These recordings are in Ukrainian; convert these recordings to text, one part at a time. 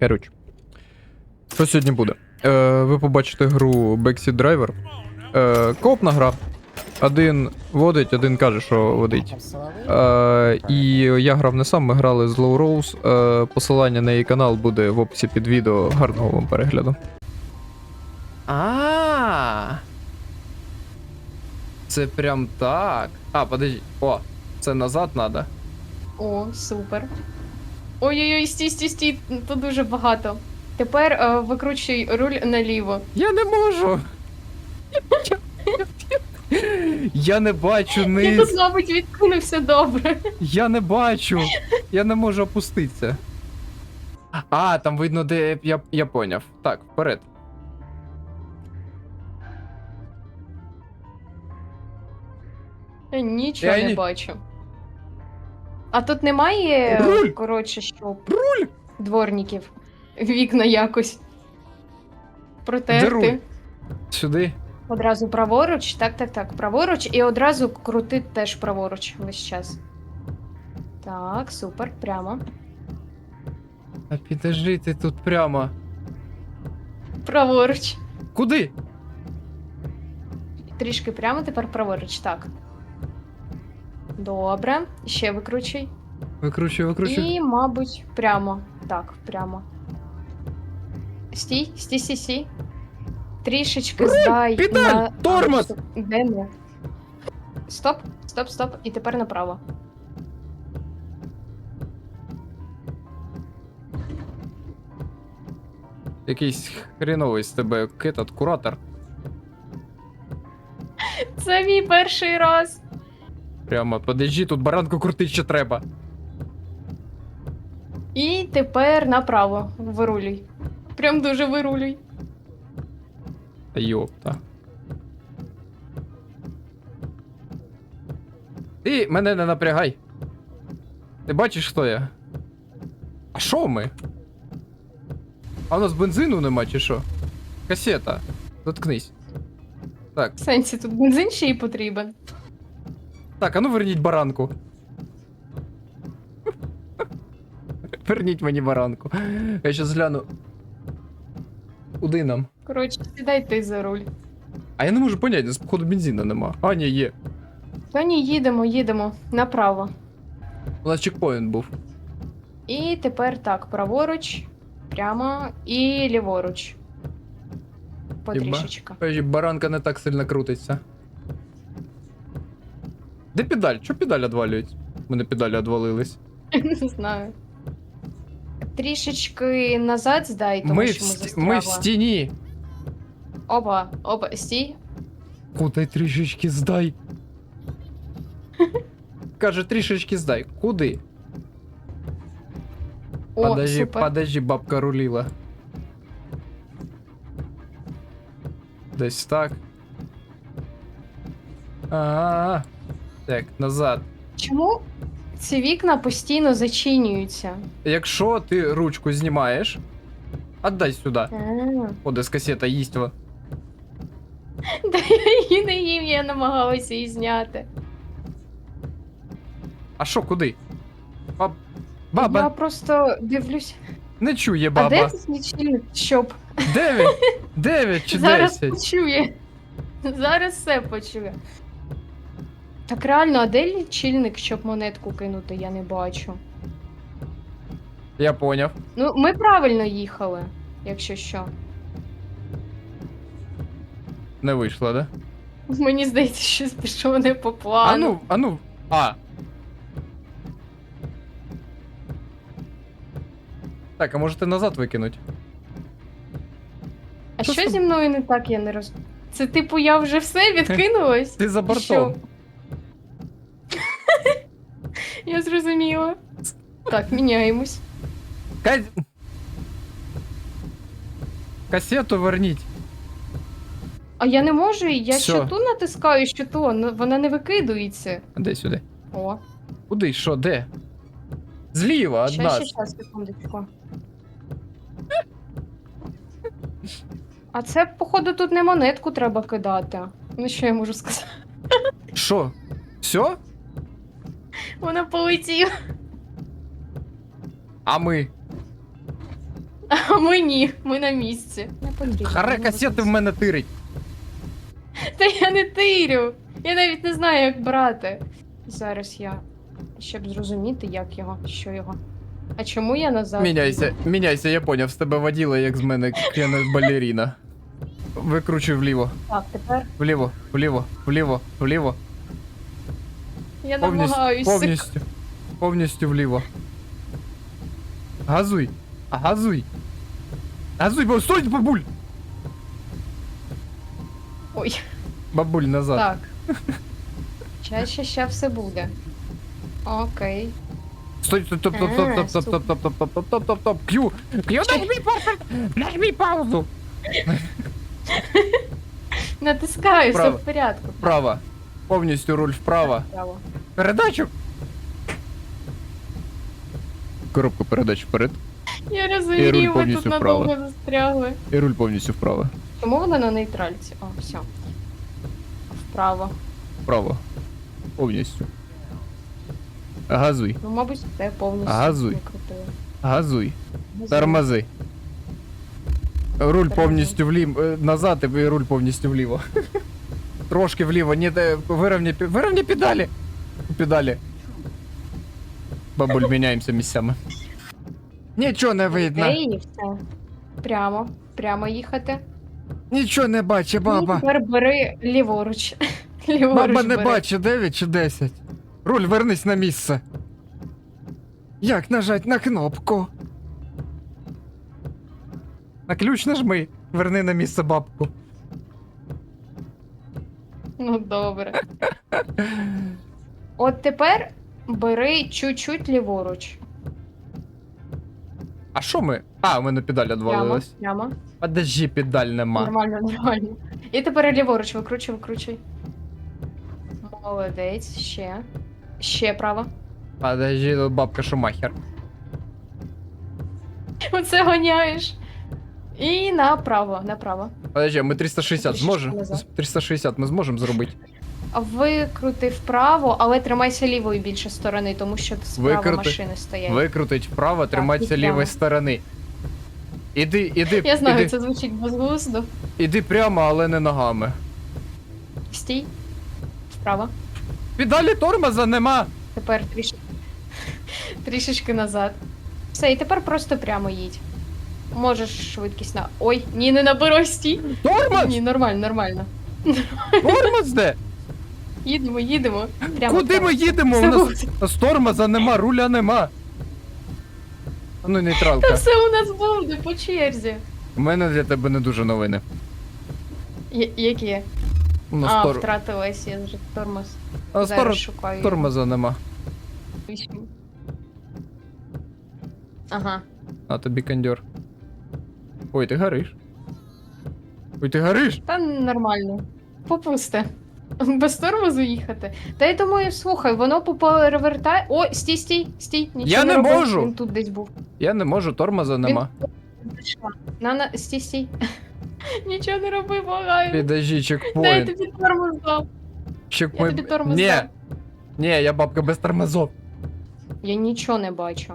Коротше. Що сьогодні буде? Е, ви побачите гру Backseat Driver. Е, коопна гра. Один водить, один каже, що водить. Е, і я грав не сам, ми грали з Low Rose. Е, посилання на її канал буде в описі під відео. Гарного вам перегляду. А. Це прям так. А, подожди. О, це назад треба. О, супер. Ой-ой-ой, стій, стій, стій, тут дуже багато. Тепер е, викручуй руль наліво. Я не можу. Я не бачу Я тут, низ. мабуть, відкинувся добре. Я не бачу. Я не можу опуститися. А, там видно, де я, я поняв. Так, вперед. Я нічого Я не ні- бачу. А тут немає, Руль! коротше, що. Руль! Дворників. Вікна якось. Протерти. руль? Сюди. Одразу праворуч, так, так, так, праворуч, і одразу крути теж праворуч весь час. Так, супер, прямо. А підожди, ти тут прямо. Праворуч. Куди? Трішки прямо, тепер праворуч, так. Добре. Ще викручуй. Викручуй, викручуй. І, мабуть, прямо. Так, прямо. Стій, стій, стій, стій. Трішечки Руль, здай. педаль, на... тормоз! Де не? Стоп, стоп, стоп. І тепер направо. Якийсь хреновий з тебе кетат, куратор. Це мій перший раз. Прямо, подожди, тут баранку крутить ще треба. І тепер направо. Вирулюй. Прям дуже вирулюй. Та Йопта. Ти мене не напрягай. Ти бачиш, хто я? А що ми? А у нас бензину нема чи що? Касета. Заткнись. Так, В сенсі, тут бензин ще й потрібен. Так, а ну верніть баранку. Верніть мені баранку. Я щас гляну. Куди нам? Коротше, сідай ти за руль. А я не можу поняти, нас походу бензина нема. А, ні, є. Та ні, їдемо, їдемо. Направо. У нас чекпоінт був. І тепер так, праворуч, прямо і ліворуч. Потрішечка. Баранка не так сильно крутиться. Де педаль? Чо педаль відвалюють? У мене педалі відвалились. Не знаю. Трішечки назад здай, тому Ми в, що ми сті... застрягли. ми в стіні. Опа, опа, стій. Куди трішечки здай? Каже, трішечки здай. Куди? О, подожди, супер. подожди, бабка рулила. Десь так. А-а-а. Так, назад. Чому ці вікна постійно зачинюються? Якщо ти ручку знімаєш, отдай сюди. А, О, десь касета їсть. во. Та я її не їм, я намагалася її зняти. А що, куди? Баб... Баба, Я просто дивлюсь. не чує А баба. де тут лічильник? Щоб? Дев'ять? Дев'ять чи Зараз десять? почує. Зараз все почує. Так реально, а де лічильник, щоб монетку кинути, я не бачу. Я поняв. Ну, ми правильно їхали, якщо що. Не вийшло, да? Мені здається, щось пішло не по плану. А ну, а ну. А. Так, а можете назад викинуть? а що що зі мною не так, я не роз... Це типу я вже все відкинулась? Ти за бортом. Що? Я зрозуміла. Так, міняємось. Ка... Касету верніть. А я не можу, я Всьо. що ту натискаю, що то, ну, вона не викидується. Де сюди? О, Куди? Що? Де? Зліва, од ще, нас. ще, ще, секундочку. А це, походу, тут не монетку треба кидати. Ну що я можу сказати? Що? Все? Вона полетіла. А ми? А ми ні, ми на місці. Не потрібно. Харе касети в мене тирить. Та я не тирю. Я навіть не знаю, як брати. Зараз я. Щоб зрозуміти, як його, що його. А чому я назад? Міняйся, міняйся, я поняв, з тебе воділа, як з мене кляна балеріна. Викручуй вліво. Так, тепер вліво, вліво, вліво, вліво. я Повністю, намагаюся. повністю, повністю вліво. Газуй, газуй. Газуй, бо стой, бабуль! Ой, Бабуль, назад. так. Ща, ща, ща все буде. Окей. Стой, стоп, стоп, стоп, стоп, стоп, стоп, стоп, стоп, стоп, стоп, стоп, стоп, стоп, стоп, К'ю, к'ю, нажми паузу, нажми паузу. Натискаю, все Вправо. в порядку. Вправо, Повністю руль вправо. Право. Передачу. Коробку передач вперед. Я І руль розумію, ви тут вправо. надовго застрягли. І руль повністю вправо. Чому вона на нейтральці? О, все. Вправо. Вправо. Повністю. Газуй. Ну, мабуть, те повністю Газуй. Газуй. Газуй. Тормози. Руль повністю вліво. Назад і руль повністю вліво. Трошки вліво. Ні, де вирівняй, пі- педалі. Педалі. Бабуль, міняємося місцями. Нічого не видно. Окей, і все. Прямо. Прямо їхати. Нічого не бачить, І баба. тепер бери ліворуч. ліворуч Баба не бери. бачить 9 чи 10. Руль, вернись на місце. Як нажать на кнопку? На ключ нажми. Верни на місце бабку. Ну, добре. От тепер бери чуть-чуть ліворуч. А що ми? А, у мене педаль Прямо, відвалилась. прямо. Подожди, педаль нема. Нормально, нормально. І тепер ліворуч, викручуй, викручуй. Молодець, ще. Ще право. Подожди, тут бабка Шумахер. Оце гоняєш. І направо, направо. Подожди, а ми 360 Трішечки зможемо? назад. 360 ми зможемо зробити? Викрути вправо, але тримайся лівої більше сторони, тому що справа Викрути. машини стоять. Викрутить вправо, триматися і лівої сторони. Іди, іди, Я знаю, іди, це звучить безглуздо. іди прямо, але не ногами. Стій. Вправо. Педалі тормоза нема. Тепер трішки. Трішечки назад. Все, і тепер просто прямо їдь. Можеш швидкість на. Ой, ні, не набирай, стій. Тормоз! Ні, нормально, нормально. Тормоз де? Їдемо, їдемо. Прямо, Куди прямо. ми їдемо? У нас, буде. у нас тормоза нема, руля нема. А Ну, Та нейтралка. все у нас буде по черзі. У мене для тебе не дуже новини. Я- які? У нас а, тор... втратилась я вже тормоз. а, Зараз тор... шукаю. тормоза нема. Ага. А тобі кондьор. Ой, ти гориш. Ой, ти гориш? Та нормально. Попусте. Без тормозу їхати. Та я думаю, слухай, воно поперевертає. О, стій, стій, стій. Нічого Я не роби. можу. Він тут десь був. Я не можу, тормоза нема. Пішла. На, на, стій, стій. Нічого не роби, благаю. Підожди, Дай я тобі тормоз дам. Я тобі тормоз Ні, дам. ні, я бабка без тормозов. Я нічого не бачу.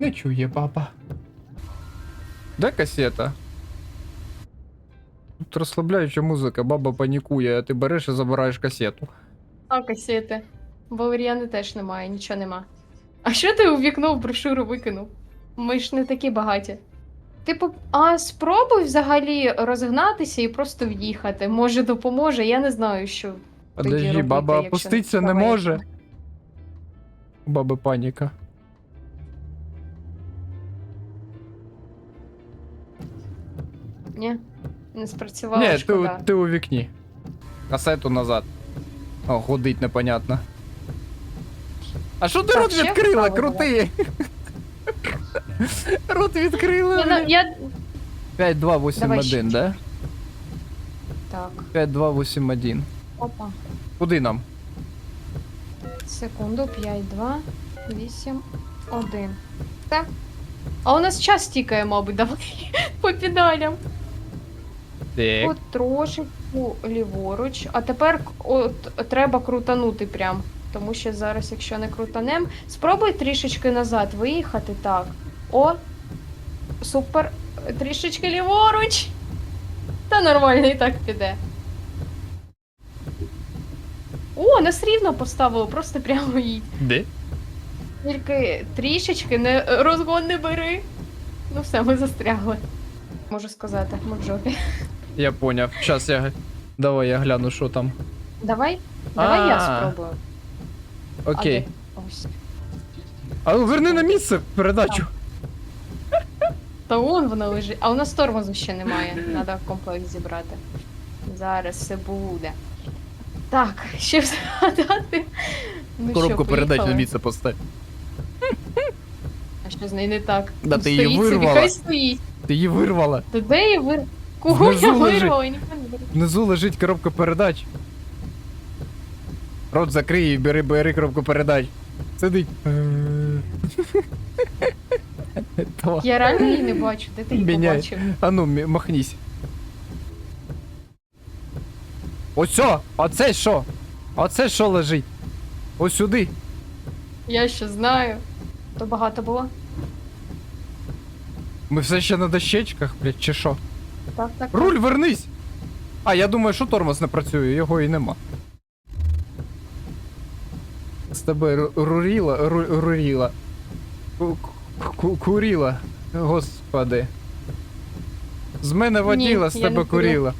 Не чує баба. Де касета? Тут розслабляюча музика, баба панікує, а ти береш і забираєш касету. А, касети. Валеріани теж немає, нічого нема. А що ти у вікно в брошуру викинув? Ми ж не такі багаті. Типу, а спробуй взагалі розгнатися і просто в'їхати. Може, допоможе, я не знаю, що. Тоді Подожди, робити, баба якщо опуститься не справа може. У баби паніка. Ні, не спрацювало. Ні, ти, шкода. у- ти у вікні. Касету назад. О, гудить непонятно. А що ти Так, рот ще відкрила? вправо Крути! Рот відкрила. Я, на- я... 5, 2, 8, Давай 1, да? Так, 5, 2, 8, 1. опа. Куди нам? Секунду, 5, 2, 8, 1. Так. А у нас час тікає, мабуть, давай по педалям. Так. От трошечку ліворуч, а тепер от треба крутанути прям. Тому що зараз, якщо не крутанем, спробуй трішечки назад виїхати. Так. О! Супер. Трішечки ліворуч. Та нормально і так піде. О, нас рівно поставили, просто прямо їдь. Де? Тільки трішечки не розгон не бери. Ну все, ми застрягли. Можу сказати, ми в жопі. Я поняв. Щас я. Давай я гляну, що там. Давай, давай я А. спробую. А Окей. де? Ось. А ну верни на місце передачу. Та вон вона лежить. А у нас тормозу ще немає. Треба комплект зібрати. Зараз все буде. Так, ще згадати. Ну Коробку що, передач на поїхали? місце постав. А що з нею не так? Да ти її стоїть собі, вирвала. хай стоїть. Ти її вирвала. Та де її вир... Кого Внизу я лежить. вирвала? Я ніхто не вирвала. Внизу лежить коробка передач. Рот закрий і бери, бери коробку передач. Сидить. Давай. Я реально її не бачу. Де ти її Міняй. побачив? А ну, мі- махнись. Ось о! Оце що? Оце що лежить? Ось сюди. Я ще знаю. То багато було? Ми все ще на дощечках, блядь, чи що? Так, так. Руль, вернись! А, я думаю, що тормоз не працює, його і нема. З тебе ру- руріла, ру- руріла. Ку- ку- Куріла. Господи. З мене воділа, з я тебе не курю. куріла.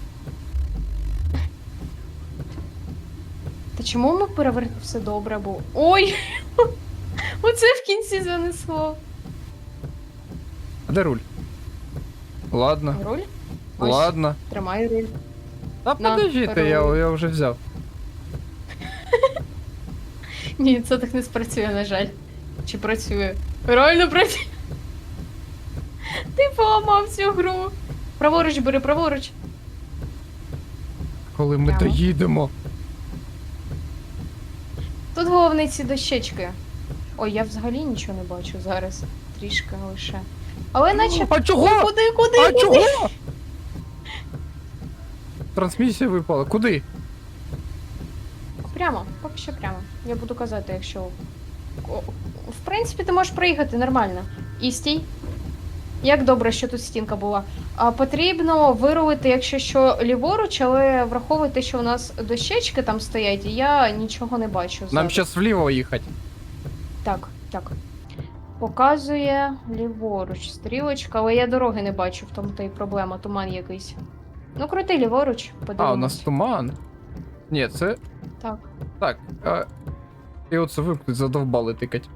Та чому ми перевер... все добре було? Ой! Оце в кінці занесло. А де руль? Ладно, Руль? Ось, ладно. Тримай руль. Та На, подождите, я, руль. я вже взяв. Ні, це так не спрацює, на жаль. Чи працює? Реально працює. Ти поламав цю гру. Праворуч бери, праворуч. Коли ми Прямо. доїдемо. Тут головне ці дощечки. Ой, я взагалі нічого не бачу зараз. Трішки лише. Але наче. А чого? Куди, куди, А куди? чого? Трансмісія випала. Куди? Прямо, поки що прямо. Я буду казати, якщо. О, В принципі, ти можеш проїхати нормально. І стій. Як добре, що тут стінка була. А, потрібно вирулити, якщо що, ліворуч, але враховуйте, що у нас дощечки там стоять, і я нічого не бачу. Нам зараз. зараз вліво їхати. Так, так. Показує ліворуч стрілочка, але я дороги не бачу, в тому то і проблема, туман якийсь. Ну, крути ліворуч, подивимось. А, у нас туман. Ні, це. Так. Так. А... І оце вимкнуть, задовбали тикать.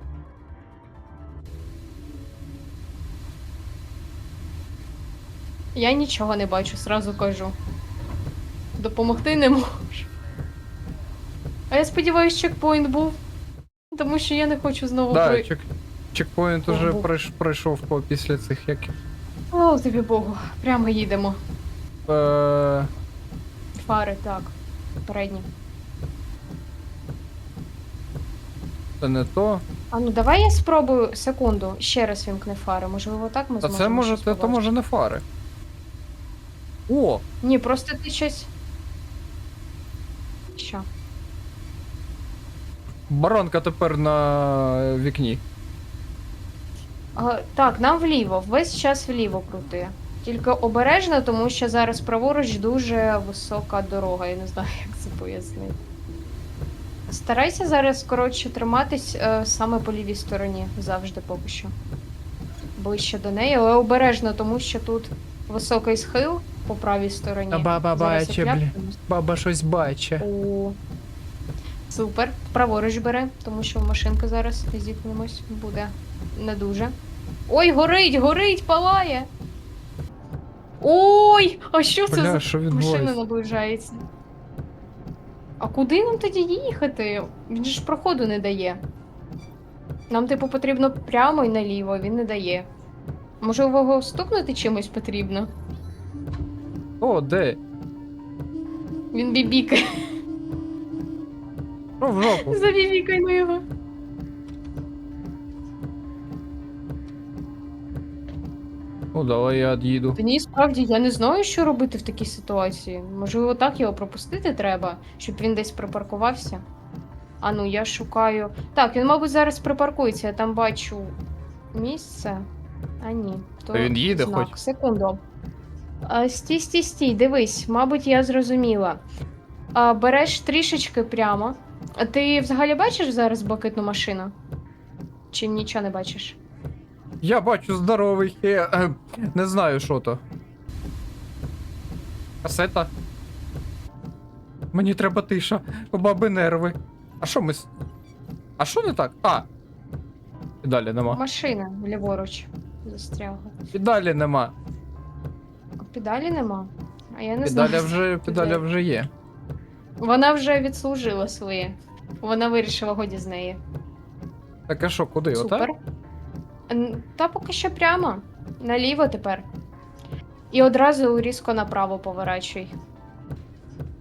Я нічого не бачу, сразу кажу. Допомогти не можу. А я сподіваюся, чекпоінт був. Тому що я не хочу знову Да, при... чек... чекпоінт уже пройш... пройшов по після цих як. О, тобі Богу, прямо їдемо. Е... Фари, так. Передні. Це не то. А ну давай я спробую секунду. Ще раз вімкни фари. Можливо, так ми А зможемо. це може, щось це, то побачити. може не фари. О! Ні, просто ти щось. Що? Баранка тепер на вікні. А, так, нам вліво, весь час вліво крути. Тільки обережно, тому що зараз праворуч дуже висока дорога, я не знаю, як це пояснити. Старайся зараз, коротше, триматись е, саме по лівій стороні, завжди поки що. Ближче до неї, але обережно, тому що тут високий схил по правій стороні. А баба Зараз бачить, бля. Баба щось бачить. О, супер. Праворуч бери, тому що машинка зараз зіткнемось, буде не дуже. Ой, горить, горить, палає. Ой! А що це Бля, за що машина відбувається? наближається? А куди нам тоді їхати? Він же ж проходу не дає. Нам, типу, потрібно прямо і наліво, він не дає. Може, його стукнути чимось потрібно? О, де? Він бібікає. Ну, в жопу. Забібікаймо його. Ну, давай я від'їду. Та ні, справді я не знаю, що робити в такій ситуації. Можливо, так його пропустити треба, щоб він десь припаркувався. А ну, я шукаю. Так, він, мабуть, зараз припаркується, я там бачу місце. А ні. То Та він їде знак. хоч. Секунду. А, стій, стій, стій, дивись, мабуть, я зрозуміла. А, береш трішечки прямо. А ти взагалі бачиш зараз блакитну машину? Чи нічого не бачиш? Я бачу здоровий. Е, е, не знаю, що то. Касета. Мені треба тиша, у баби нерви. А що ми. с- А що не так? А. Педалі нема. Машина ліворуч застрягла. Педалі нема. Педалі нема. А я не Педаля знаю. вже, педаля вже є. Вона вже відслужила своє. Вона вирішила годі з неї. Так а що, куди? Супер. Отак? Та поки що прямо. Наліво тепер. І одразу різко направо поворачуй.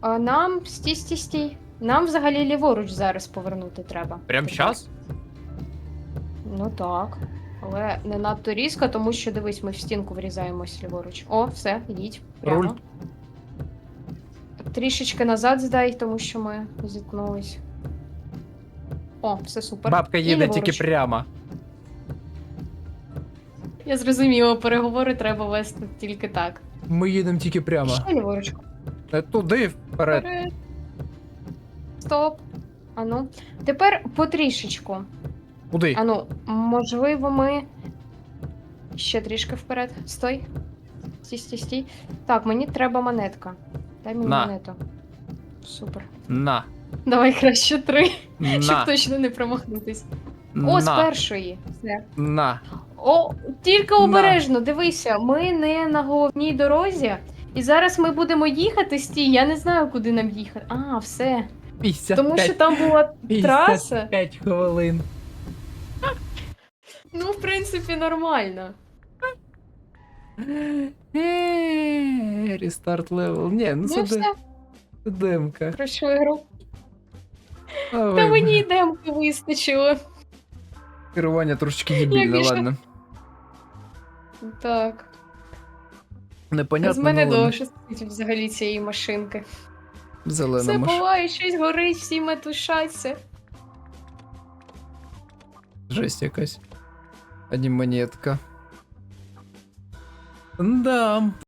А нам стій, стій, стій. Нам взагалі ліворуч зараз повернути треба. Прям час? Ну так. Але не надто різко, тому що дивись, ми в стінку врізаємось ліворуч. О, все, йдіть. Прямо. Руль. Трішечки назад здай, тому що ми зіткнулись. О, все супер. Бабка І їде тільки прямо. Я зрозуміла, переговори треба вести тільки так. Ми їдемо тільки прямо. Ліворуч. Е, Туди вперед. Вперед. Стоп. Ану. Тепер потрішечку. Куди? Ану, можливо, ми. Ще трішки вперед. Стой. Стій, стій, стій. Так, мені треба монетка. Дай мені На. монету. Супер. На. Давай краще три, щоб На. точно не промахнутись. О, з На. першої. Все. На. О, тільки На. обережно, дивися, ми не на головній дорозі. І зараз ми будемо їхати стій. Я не знаю, куди нам їхати. А, все. 55. Тому що там була траса. 55 хвилин. Ну, в принципі, нормально. Е, Рестарт левел. Ні, ну Ну, це все, демка. пройшли гру. Та мені й демки вистачило. Керування трошечки дебільне, більше- ладно. Так. Непонятно. З мене ну довше стоїть взагалі цієї машинки. Зелена Все маш... буває, щось горить, всі метушаться. Жесть якась. Ані монетка. Да.